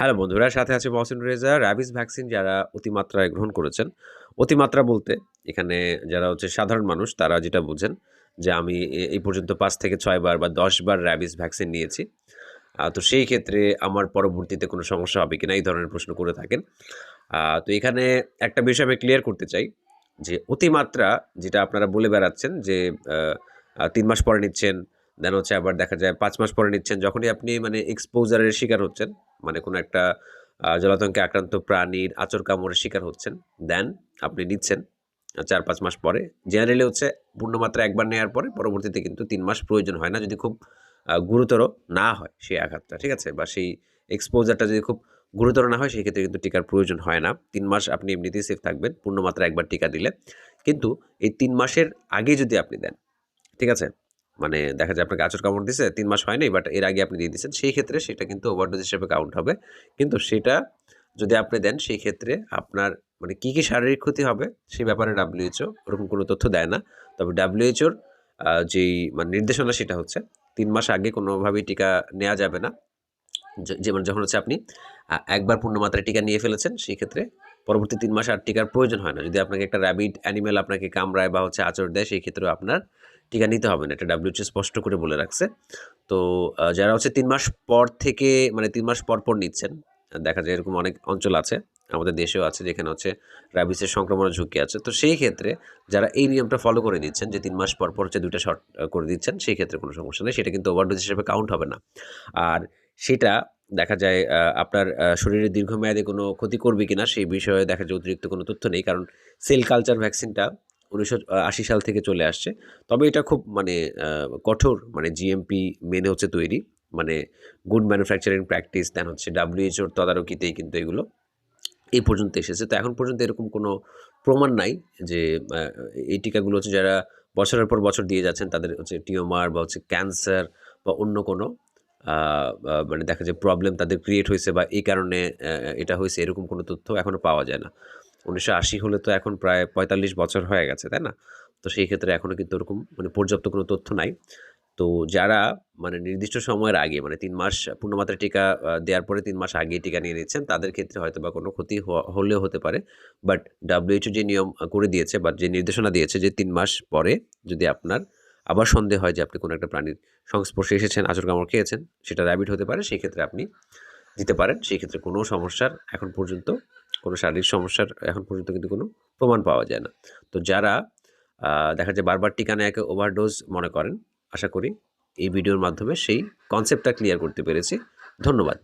Hello বন্ধুরা, সাথে আছে মহসিন রেজা র্যাবিস ভ্যাকসিন যারা অতিমাত্রায় গ্রহণ করেছেন। অতিমাত্রা বলতে এখানে যারা হচ্ছে সাধারণ মানুষ, তারা যেটা বুঝেন যে আমি এই পর্যন্ত পাঁচ থেকে ছয় বার বা দশ বার র্যাবিস ভ্যাকসিন নিয়েছি। তো সেই ক্ষেত্রে আমার পরবর্তীতে কোনো সমস্যা হবে কিনা এই ধরনের প্রশ্ন করে থাকেন। তো এখানে একটা বিষয় আমি ক্লিয়ার করতে চাই যে অতিমাত্রা যেটা আপনারা বলে বেড়াচ্ছেন যে তিন মাস পরে নিচ্ছেন দেন হচ্ছে আবার দেখা যায় পাঁচ মাস পরে নিচ্ছেন, যখনই আপনি মানে এক্সপোজারের শিকার হচ্ছেন মানে কোনো একটা জলাতঙ্কে আক্রান্ত প্রাণীর আচর কামড়ের শিকার হচ্ছেন। দেন আপনি নিচ্ছেন চার পাঁচ মাস পরে। জেনারেলি হচ্ছে পূর্ণমাত্রা একবার নেওয়ার পরে পরবর্তীতে কিন্তু তিন মাস প্রয়োজন হয় না, যদি খুব গুরুতর না হয় সেই আঘাতটা, ঠিক আছে? বা সেই এক্সপোজারটা যদি খুব গুরুতর না হয়, সেই ক্ষেত্রে কিন্তু টিকার প্রয়োজন হয় না। তিন মাস আপনি এমনিতেই সেফ থাকবেন, পূর্ণমাত্রা একবার টিকা দিলে। কিন্তু এই তিন মাসের আগে যদি আপনি দেন, ঠিক আছে? মানে দেখা যায় আপনাকে আচর কামড় দিছে, তিন মাস হয়নি বাট এর আগে আপনি দিয়ে দিচ্ছেন সেই ক্ষেত্রে সেটা কিন্তু ওভারডোজ হিসেবে কাউন্ট হবে। কিন্তু সেটা যদি আপনি দেন, সেই ক্ষেত্রে আপনার মানে কী কী শারীরিক ক্ষতি হবে, সেই ব্যাপারে ডাব্লিউএইচও ওরকম কোনো তথ্য দেয় না। তবে ডাব্লিউএইচওর যেই মানে নির্দেশনা সেটা হচ্ছে, তিন মাস আগে কোনোভাবেই টিকা নেওয়া যাবে না। যেমন যখন হচ্ছে আপনি একবার পূর্ণমাত্রায় টিকা নিয়ে ফেলেছেন, সেই ক্ষেত্রে পরবর্তী তিন মাস আর টিকার প্রয়োজন হয় না। যদি আপনাকে একটা র্যাবিড অ্যানিমেল আপনাকে কামড়ায় বা হচ্ছে আচর দেয়, সেই ক্ষেত্রে আপনার টিকা নিতে হবে না। এটা ডাব্লিউএইচও স্পষ্ট করে বলে রাখছে। তো যারা হচ্ছে তিন মাস পর থেকে মানে তিন মাস পর পর নিচ্ছেন, দেখা যায় এরকম অনেক অঞ্চল আছে, আমাদের দেশেও আছে, যেখানে হচ্ছে র্যাবিসের সংক্রমণের ঝুঁকি আছে। তো সেই ক্ষেত্রে যারা এই নিয়মটা ফলো করে নিচ্ছেন, যে তিন মাস পর পর হচ্ছে দুইটা শট করে দিচ্ছেন, সেই ক্ষেত্রে কোনো সমস্যা নেই। সেটা কিন্তু ওভারডোজ হিসেবে কাউন্ট হবে না। আর সেটা দেখা যায় আপনার আহ, শরীরে দীর্ঘমেয়াদে কোনো ক্ষতি করবে কিনা সেই বিষয়ে দেখা যায় অতিরিক্ত কোনো তথ্য নেই। কারণ সেল কালচার ভ্যাকসিনটা উনিশশো আশি সাল থেকে চলে আসছে। তবে এটা খুব মানে কঠোর মানে জিএমপি মেনে হচ্ছে তৈরি। মানে গুড ম্যানুফ্যাকচারিং প্র্যাকটিস দেন হচ্ছে ডাব্লিউএইচওর তদারকিতেই কিন্তু এগুলো এই পর্যন্ত এসেছে। তো এখন পর্যন্ত এরকম কোনো প্রমাণ নাই যে এই টিকাগুলো হচ্ছে যারা বছরের পর বছর দিয়ে যাচ্ছেন তাদের হচ্ছে টিওমার বা হচ্ছে ক্যান্সার বা অন্য কোনো মানে দেখা যায় প্রবলেম তাদের ক্রিয়েট হয়েছে বা এই কারণে এটা হয়েছে, এরকম কোনো তথ্য এখনও পাওয়া যায় না। উনিশশো আশি হলে তো এখন প্রায় পঁয়তাল্লিশ বছর হয়ে গেছে, তাই না? তো সেই ক্ষেত্রে এখনও কিন্তু ওরকম মানে পর্যাপ্ত কোনো তথ্য নাই। তো যারা মানে নির্দিষ্ট সময়ের আগে মানে তিন মাস পূর্ণমাত্রা টিকা দেওয়ার পরে তিন মাস আগে টিকা নিয়ে নিচ্ছেন, তাদের ক্ষেত্রে হয়তো বা কোনো ক্ষতি হলেও হতে পারে। বাট ডাব্লিউএইচও যে নিয়ম করে দিয়েছে বা যে নির্দেশনা দিয়েছে যে তিন মাস পরে যদি আপনার আবার সন্দেহ হয় যে আপনি কোনো একটা প্রাণীর সংস্পর্শে এসেছেন আচর কামড় খেয়েছেন, সেটা র্যাবিট হতে পারে, সেই ক্ষেত্রে আপনি দিতে পারেন, সেই ক্ষেত্রে কোনো সমস্যার এখন পর্যন্ত, কোনো শারীরিক সমস্যার এখন পর্যন্ত কিন্তু কোনো প্রমাণ পাওয়া যায় না। তো যারা দেখা যায় বারবার টিকা নেয়াকে ওভারডোজ মনে করেন, আশা করি এই ভিডিওর মাধ্যমে সেই কনসেপ্টটা ক্লিয়ার করতে পেরেছি। ধন্যবাদ।